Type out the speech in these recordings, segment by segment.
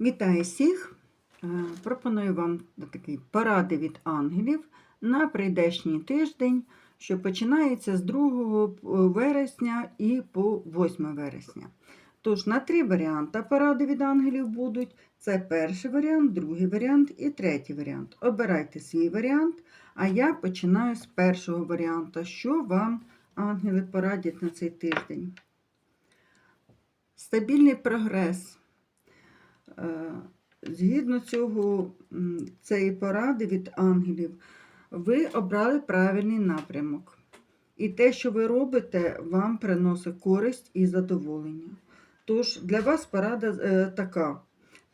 Вітаю всіх! Е, Пропоную вам такі поради від ангелів на прийдешній тиждень, що починається з 2 вересня і по 8 вересня. Тож на три варіанти поради від ангелів будуть: це перший варіант, другий варіант і третій варіант. Обирайте свій варіант, а я починаю з першого варіанту, що вам ангели порадять на цей тиждень. Стабільний прогрес. Е, Згідно цього, цієї поради від ангелів, ви обрали правильний напрямок. І те, що ви робите, вам приносить користь і задоволення. Тож для вас порада е, така: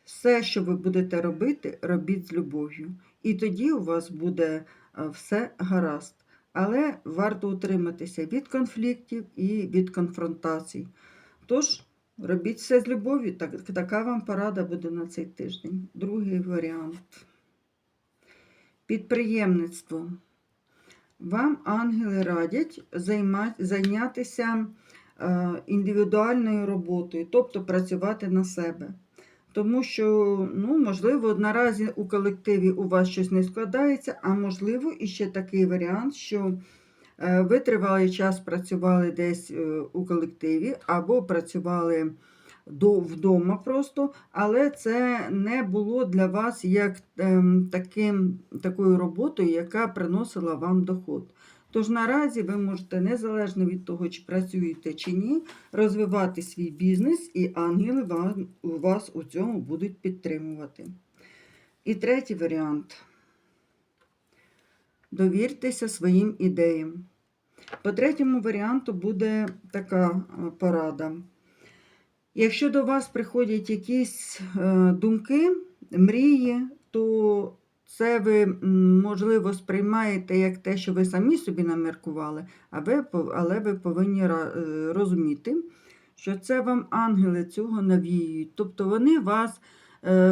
все, що ви будете робити, робіть з любов'ю. І тоді у вас буде е, все гаразд. Але варто утриматися від конфліктів і від конфронтацій. Тож, Робіть все з любов'ю, так, така вам порада буде на цей тиждень. Другий варіант. Підприємництво. Вам ангели радять зайнятися е, індивідуальною роботою, тобто працювати на себе. Тому що, ну, можливо, наразі у колективі у вас щось не складається, а можливо, і ще такий варіант, що Ви тривалий час працювали десь е, у колективі або працювали до, вдома просто, але це не було для вас як ем, таким, такою роботою, яка приносила вам доход. Тож наразі ви можете, незалежно від того, чи працюєте чи ні, розвивати свій бізнес, і ангели вас у цьому будуть підтримувати. І третій варіант. Довіртеся своїм ідеям. По третьому варіанту буде така е, порада. Якщо до вас приходять якісь е, думки, мрії, то це ви, можливо, сприймаєте як те, що ви самі собі наміркували, але ви повинні е, розуміти, що це вам ангели цього навіюють. Тобто вони вас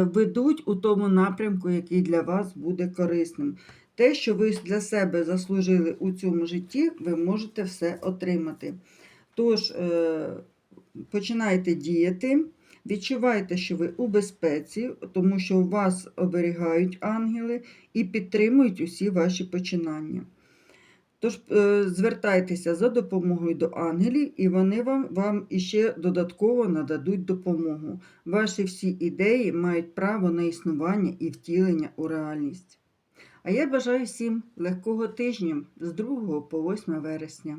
ведуть у тому напрямку, який для вас буде корисним. Те, що ви для себе заслужили у цьому житті, ви можете все отримати. Тож, е, починайте діяти, відчувайте, що ви у безпеці, тому що вас оберігають ангели і підтримують усі ваші починання. Тож, е, звертайтеся за допомогою до ангелів, і вони вам вам іще додатково нададуть допомогу. Ваші всі ідеї мають право на існування і втілення у реальність. А я бажаю всім легкого тижня з 2 по 8 вересня.